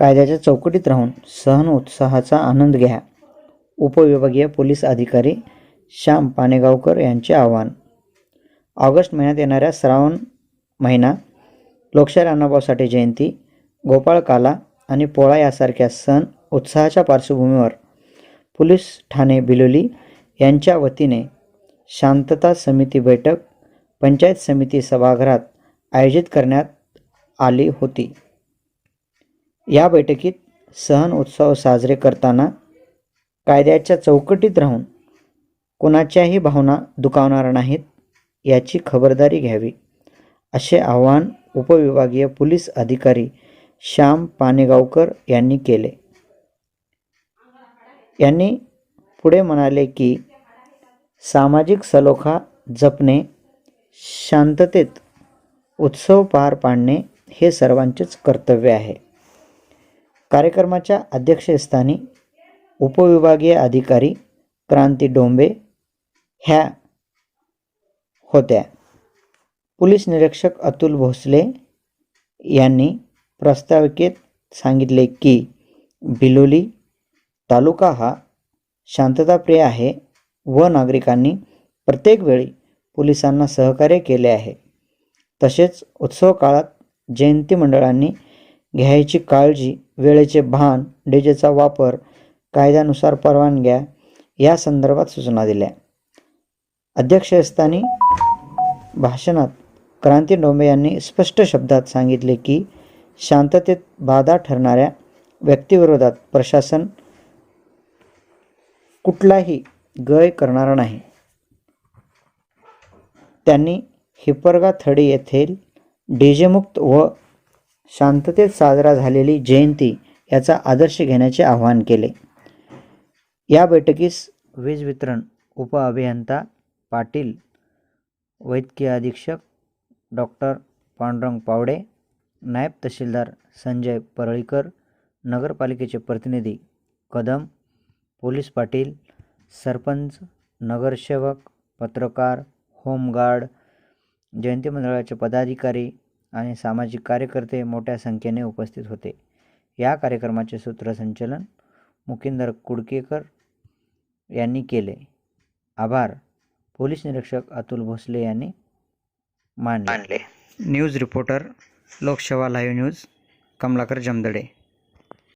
कायद्याच्या चौकटीत राहून सहन उत्साहाचा आनंद घ्या. उपविभागीय पोलीस अधिकारी श्याम पानेगावकर यांचे आव्हान. ऑगस्ट महिन्यात येणाऱ्या श्रावण महिना लोकशाही अण्णाभाऊ साठे जयंती गोपाळकाला आणि पोळा यासारख्या सण उत्साहाच्या पार्श्वभूमीवर पोलीस ठाणे बिलोली यांच्या वतीने शांतता समिती बैठक पंचायत समिती सभागृहात आयोजित करण्यात आली होती. या बैठकीत सण उत्सव साजरे करताना कायद्याच्या चौकटीत राहून कोणाच्याही भावना दुखावणार नाहीत याची खबरदारी घ्यावी असे आवाहन उपविभागीय पोलीस अधिकारी श्याम पानेगावकर यांनी केले. यांनी पुढे म्हणाले की सामाजिक सलोखा जपणे शांततेत उत्सव पार पाडणे हे सर्वांचेच कर्तव्य आहे. कार्यक्रमाच्या अध्यक्षस्थानी उपविभागीय अधिकारी क्रांती डोंबे ह्या होत्या. पोलीस निरीक्षक अतुल भोसले यांनी प्रस्ताविकेत सांगितले की बिलोली तालुका हा शांतताप्रिय आहे व नागरिकांनी प्रत्येक वेळी पोलिसांना सहकार्य केले आहे. तसेच उत्सव काळात जयंती मंडळांनी घ्यायची काळजी वेळेचे भान डीजेचा वापर कायद्यानुसार परवानग्या या संदर्भात सूचना दिल्या. अध्यक्षस्थानी भाषणात क्रांती डोंबे यांनी स्पष्ट शब्दात सांगितले की शांततेत बाधा ठरणाऱ्या व्यक्तीविरोधात प्रशासन कुठलाही गय करणार नाही. त्यांनी हिपरगा थडी येथील डीजेमुक्त व शांततेत साजरा झालेली जयंती याचा आदर्श घेण्याचे आवाहन केले. या बैठकीस वीज वितरण उपअभियंता पाटील वैद्यकीय अधीक्षक डॉक्टर पांडुरंग पावडे नायब तहसीलदार संजय परळीकर नगरपालिकेचे प्रतिनिधी कदम पोलीस पाटील सरपंच नगरसेवक पत्रकार होमगार्ड जयंती मंडळाचे पदाधिकारी आणि सामाजिक कार्यकर्ते मोठ्या संख्येने उपस्थित होते. या कार्यक्रमाचे सूत्रसंचलन मुकिंदर कुडकेकर यांनी केले. आभार. पोलीस निरीक्षक अतुल भोसले यांनी मानले. News reporter Lokseva live news Kamalakar Jamdade.